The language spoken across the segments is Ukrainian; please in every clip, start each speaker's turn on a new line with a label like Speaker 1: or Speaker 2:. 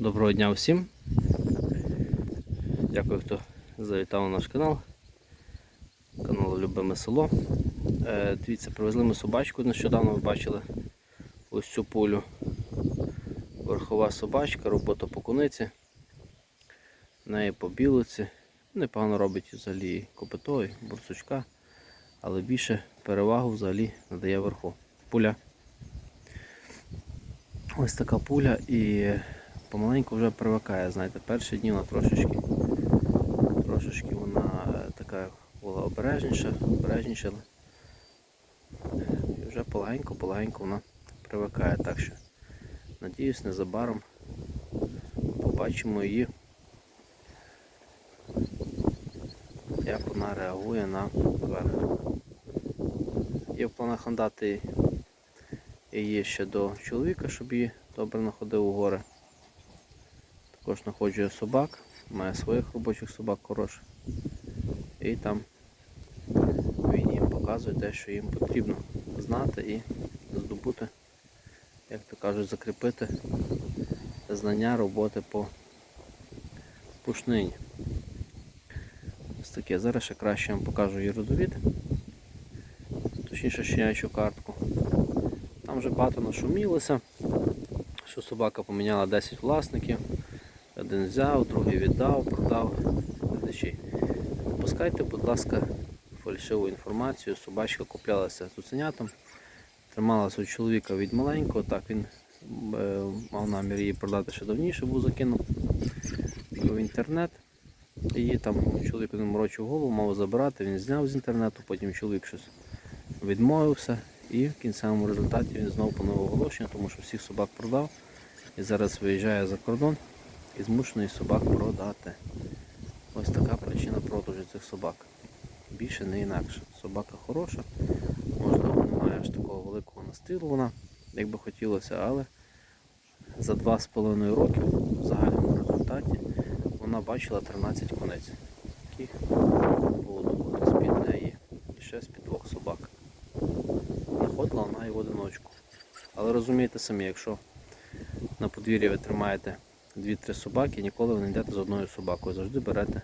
Speaker 1: Доброго дня всім. Дякую, хто завітав на наш канал. Канал Любиме село. Е, дивіться, привезли ми собачку нещодавно ви бачили ось цю пулю. Верхова собачка, робота по куниці. Неї по білиці. Непогано робить взагалі копитої, борсучка, але більше перевагу взагалі надає верху. Пуля. Ось така пуля і помаленьку вже привикає, знаєте, перші дні вона трошечки, трошечки вона е, така була обережніша, обережніша. І вже полегенько, полегенько вона привикає. Так що, надіюсь, незабаром побачимо її, як вона реагує на верх. Є в планах надати її ще до чоловіка, щоб її добре находив у гори. Також знаходжує собак, має своїх робочих собак хороших. І там він їм показує те, що їм потрібно знати і здобути, як то кажуть, закріпити знання роботи по пушнині. Ось таке. Зараз ще краще вам покажу її родовід, точніше щенячу картку. Там вже багато нашумілося, що собака поміняла 10 власників. Один взяв, другий віддав, продав. Глядачі. Пускайте, будь ласка, фальшиву інформацію. Собачка куплялася цуценятом, трималася у чоловіка від маленького, так він е, мав намір її продати ще давніше, був закинув в інтернет. Її там чоловік морочив голову, мав забирати, він зняв з інтернету, потім чоловік щось відмовився і в кінцевому результаті він знову поновив оголошення, тому що всіх собак продав і зараз виїжджає за кордон і змушений собак продати. Ось така причина продажу цих собак. Більше не інакше. Собака хороша, можливо, немає аж такого великого настилу вона, як би хотілося, але за 2,5 роки в загальному результаті вона бачила 13 конець, яких було добути з-під неї і ще з-під двох собак. Знаходила вона і в одиночку. Але розумієте самі, якщо на подвір'ї ви тримаєте 2-3 собаки, ніколи ви не йдете з одною собакою. Завжди берете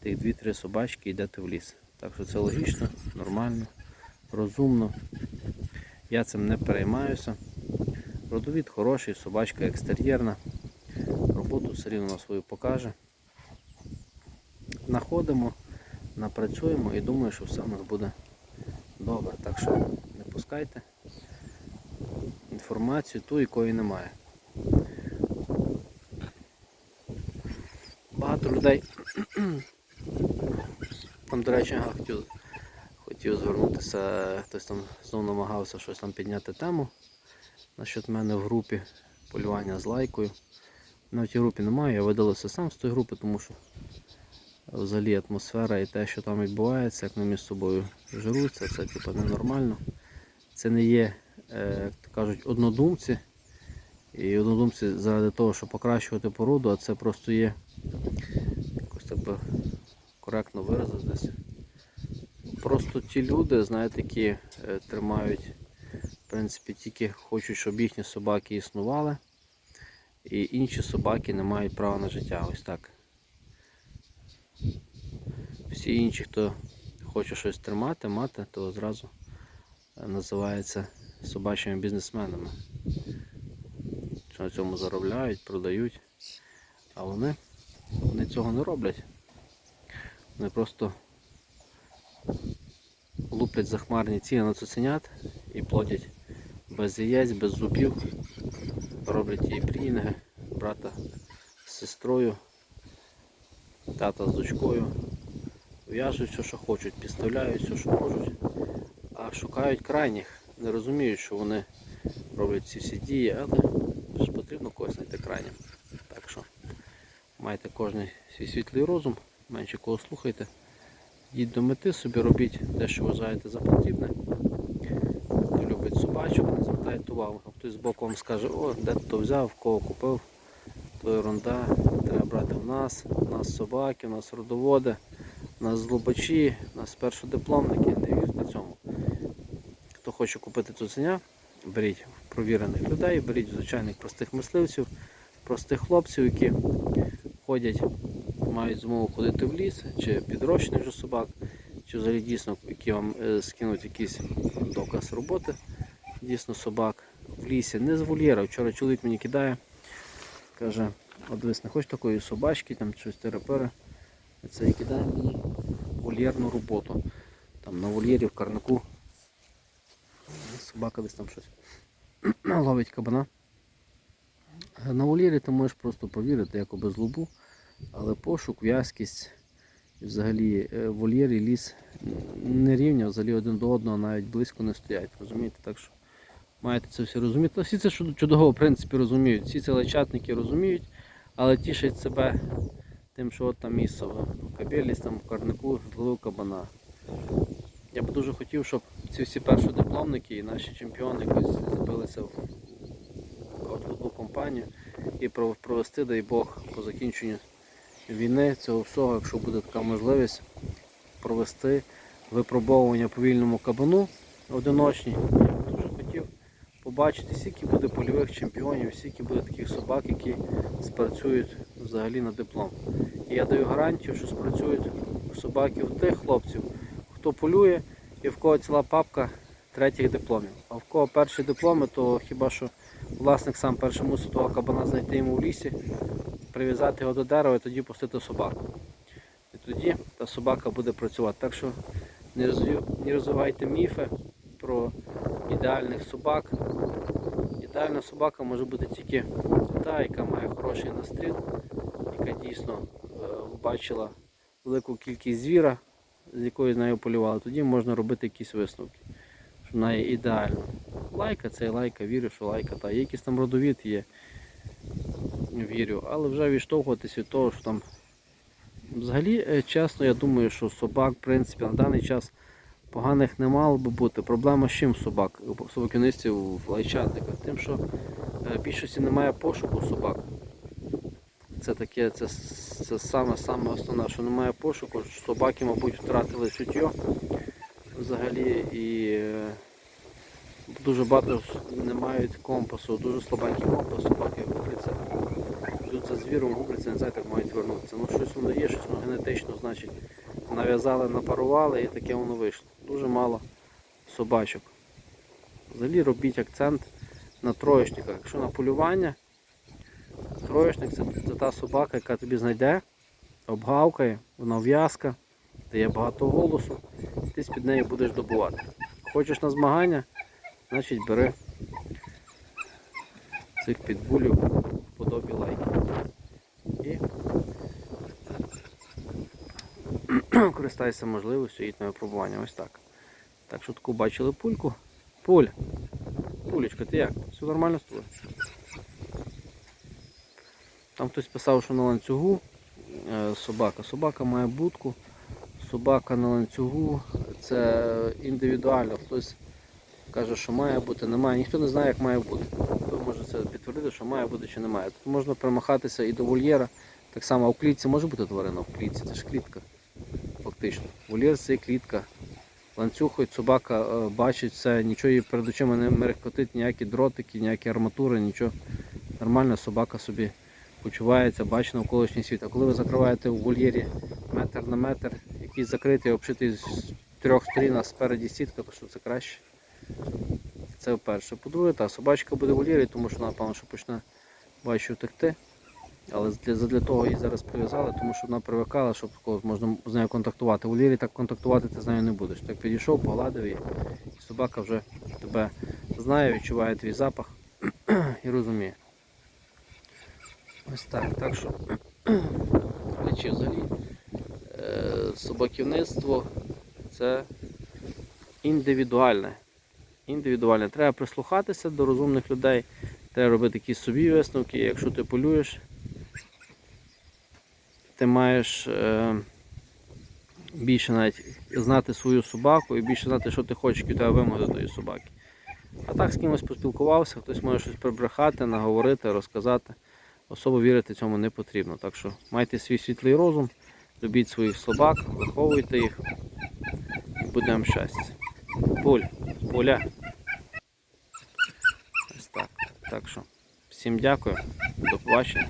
Speaker 1: тих 2-3 собачки і йдете в ліс. Так що це логічно, нормально, розумно. Я цим не переймаюся. Родовід хороший, собачка екстер'єрна. Роботу все рівно свою покаже. Находимо, напрацюємо і думаю, що все у нас буде добре. Так що не пускайте інформацію ту, якої немає. Багато людей. Там, до речі, хотів, хотів звернутися, хтось там знову намагався щось там підняти тему насчет мене в групі полювання з лайкою. На тій групі немає, я видалився сам з тої групи, тому що взагалі атмосфера і те, що там відбувається, як вони між собою жируться, це типу, ненормально. Це не є, е, як то кажуть, однодумці. І однодумці заради того, щоб покращувати породу, а це просто є якось так би коректно виразитись. Просто ті люди, знаєте, які е, тримають, в принципі, тільки хочуть, щоб їхні собаки існували, і інші собаки не мають права на життя. Ось так. Всі інші, хто хоче щось тримати, мати, то зразу е, називається собачими бізнесменами. Що на цьому заробляють, продають. А вони цього не роблять. Вони просто луплять захмарні ціни на цуценят і плодять без яєць, без зубів. Роблять її брінги, брата з сестрою, тата з дочкою. В'яжуть все, що хочуть, підставляють все, що можуть, а шукають крайніх, не розуміють, що вони роблять ці всі дії, але ж потрібно когось знайти крайнім. Майте кожен свій світлий розум, менше кого слухайте. Йдіть до мети собі, робіть те, що вважаєте за потрібне. Хто любить собачок, не звертайте увагу. Хтось з боку вам скаже, о, де то взяв, кого купив, то ерунда, треба брати в нас, у нас собаки, у нас родоводи, у нас злобачі, у нас першодипломники, не вірте цьому. Хто хоче купити цуценя, беріть провірених людей, беріть звичайних простих мисливців, простих хлопців, які ходять, мають змогу ходити в ліс, чи підрощених вже собак, чи взагалі дійсно, які вам е, скинуть якийсь доказ роботи, дійсно собак в лісі, не з вольєра. Вчора чоловік мені кидає, каже, от дивись, не хочеш такої собачки, там щось терапери. Це і кидає мені вольєрну роботу. Там на вольєрі в карнику. Собака десь там щось ловить кабана. На вольєрі ти можеш просто повірити, як без лубу, але пошук, в'язкість взагалі е, вольєр і ліс не рівня, взагалі один до одного навіть близько не стоять. Розумієте? Так що маєте це все розуміти. Та всі це чудово в принципі розуміють. Всі це личатники розуміють, але тішать себе тим, що от там місце в кабеліс, там в карнику зловив кабана. Я б дуже хотів, щоб ці всі першодипломники і наші чемпіони якось забилися в одну компанію і провести, дай Бог, по закінченню війни цього всього, якщо буде така можливість, провести випробовування по вільному кабану одиночні. Я б дуже хотів побачити, скільки буде польових чемпіонів, скільки буде таких собак, які спрацюють взагалі на диплом. І я даю гарантію, що спрацюють собаки у тих хлопців, хто полює і в кого ціла папка третіх дипломів. А в кого перші дипломи, то хіба що власник сам перший мусить того кабана знайти йому в лісі, прив'язати його до дерева і тоді пустити собаку. І тоді та собака буде працювати. Так що не розвивайте міфи про ідеальних собак. Ідеальна собака може бути тільки та, яка має хороший настріл, яка дійсно е, бачила велику кількість звіра, з якою з нею полювали. Тоді можна робити якісь висновки, що вона є ідеальна. Лайка це лайка, вірю, що лайка. Та є якийсь там родовід є, вірю, але вже відштовхуватись від того, що там. Взагалі, е, чесно, я думаю, що собак, в принципі, на даний час поганих не мало би бути. Проблема з чим собак, собакінистів в лайчатниках? Тим, що е, більшості немає пошуку собак. Це таке, це це саме-саме основне, що немає пошуку. Собаки, мабуть, втратили чуття взагалі і е, дуже багато не мають компасу, дуже слабенький компас, губляться. Йдуть за звіром, губляться, не знають, як мають вернутися. Ну щось воно є, щось воно генетично, значить, нав'язали, напарували і таке воно вийшло. Дуже мало собачок. Взагалі робіть акцент на троєчниках. Якщо на полювання, троєчник це, це та собака, яка тобі знайде, обгавкає, вона в'язка, дає багато голосу, ти з-під неї будеш добувати. Хочеш на змагання, значить бери цих підбулів подобі лайки. І користайся можливістю їдь на випробування. Ось так. Так що таку бачили пульку. Пуль. Пулечка, ти як? Все нормально з тобою? Там хтось писав, що на ланцюгу е, собака. Собака має будку. Собака на ланцюгу це індивідуально. Хтось каже, що має бути, немає. Ніхто не знає, як має бути. Хто може це підтвердити, що має бути чи немає. Тут можна примахатися і до вольєра. Так само в клітці може бути тварина в клітці, це ж клітка. Фактично. Вольєр це клітка. Ланцюг, собака е, бачить все, нічого їй перед очима не мерехкотить, ніякі дротики, ніякі арматури, нічого. Нормально собака собі почувається, бачить навколишній світ. А коли ви закриваєте в вольєрі метр на метр, який закритий, обшитий з трьох сторін, а спереді сітка, то що це краще. Це вперше. По-друге, та собачка буде в вольєрі, тому що вона, напевно, що почне бачу втекти. Але для, задля того її зараз прив'язали, тому що вона привикала, щоб можна з нею контактувати. У лірі так контактувати ти з нею не будеш. Так підійшов, погладив її, і собака вже тебе знає, відчуває твій запах і розуміє. Ось так. Так що речі взагалі е, собаківництво це індивідуальне. Індивідуальне. Треба прислухатися до розумних людей, треба робити якісь собі висновки. Якщо ти полюєш, ти маєш е, більше навіть знати свою собаку і більше знати, що ти хочеш, які тебе вимоги до тої собаки. А так з кимось поспілкувався, хтось може щось прибрехати, наговорити, розказати. Особо вірити цьому не потрібно. Так що майте свій світлий розум, любіть своїх собак, виховуйте їх і будемо щастя. Пуль, пуля. Ось так. Так що Всім дякую, до побачення.